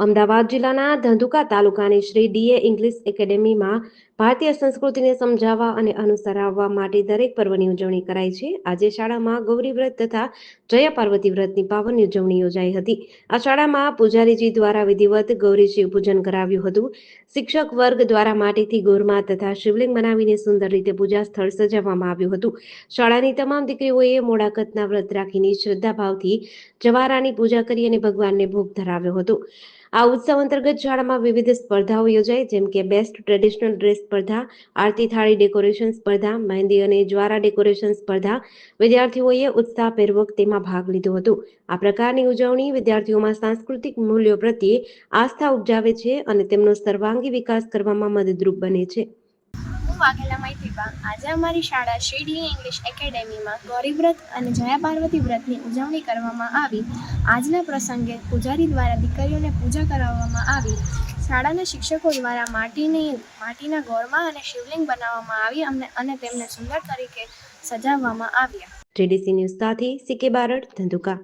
અમદાવાદ જિલ્લાના ધંધુકા તાલુકાની Shri DA English એકેડેમીમાં ભારતીય સંસ્કૃતિને સમજાવવા અને અનુસરાવવા માટે દરેક પર્વની ઉજવણી કરાઈ છે. આજે શાળામાં ગૌરી વ્રત તથા જયા પાર્વતી વ્રતની પાવન ઉજવણી યોજાઈ હતી. આ શાળામાં પૂજારીજી દ્વારા વિધિવત ગૌરી શિવ પૂજન કરાવ્યું હતું. શિક્ષક વર્ગ દ્વારા માટીથી ગોરમા તથા શિવલિંગ બનાવીને સુંદર રીતે પૂજા સ્થળ સજાવવામાં આવ્યું હતું. શાળાની તમામ દીકરીઓએ મોડાકતના વ્રત રાખીને શ્રદ્ધાભાવથી જવારાની પૂજા કરી અને ભગવાનને ભોગ ધરાવ્યો હતો. આ ઉત્સવ અંતર્ગત શાળામાં વિવિધ સ્પર્ધાઓ યોજાઈ, જેમ કે બેસ્ટ ટ્રેડિશનલ ડ્રેસ સ્પર્ધા, આરતી થાળી ડેકોરેશન સ્પર્ધા, મહેંદી અને જ્વારા ડેકોરેશન સ્પર્ધા. વિદ્યાર્થીઓએ ઉત્સાહપૂર્વક તેમાં ભાગ લીધો હતો. આ પ્રકારની ઉજવણી વિદ્યાર્થીઓમાં સાંસ્કૃતિક મૂલ્યો પ્રત્યે આસ્થા ઉપજાવે છે અને તેમનો સર્વાંગી વિકાસ કરવામાં મદદરૂપ બને છે. વાઘેલા મૈત્રીબા આજે અમારી શાળા શ્રીડી ઇંગ્લિશ એકેડેમીમાં ગૌરી વ્રત અને જયા પાર્વતી વ્રતની ઉજવણી કરવામાં આવી. આજના પ્રસંગે પૂજારી દ્વારા દીકરીઓને પૂજા કરાવવામાં આવી. શાળાના શિક્ષકો દ્વારા માટીની, માટીના ગોળમાં અને શિવલિંગ બનાવવામાં આવી અમને અને તેમને સુંદર તરીકે સજાવવામાં આવ્યા. જેડીસી ન્યૂઝ સાથે સીકે બારડ ધંધુકા.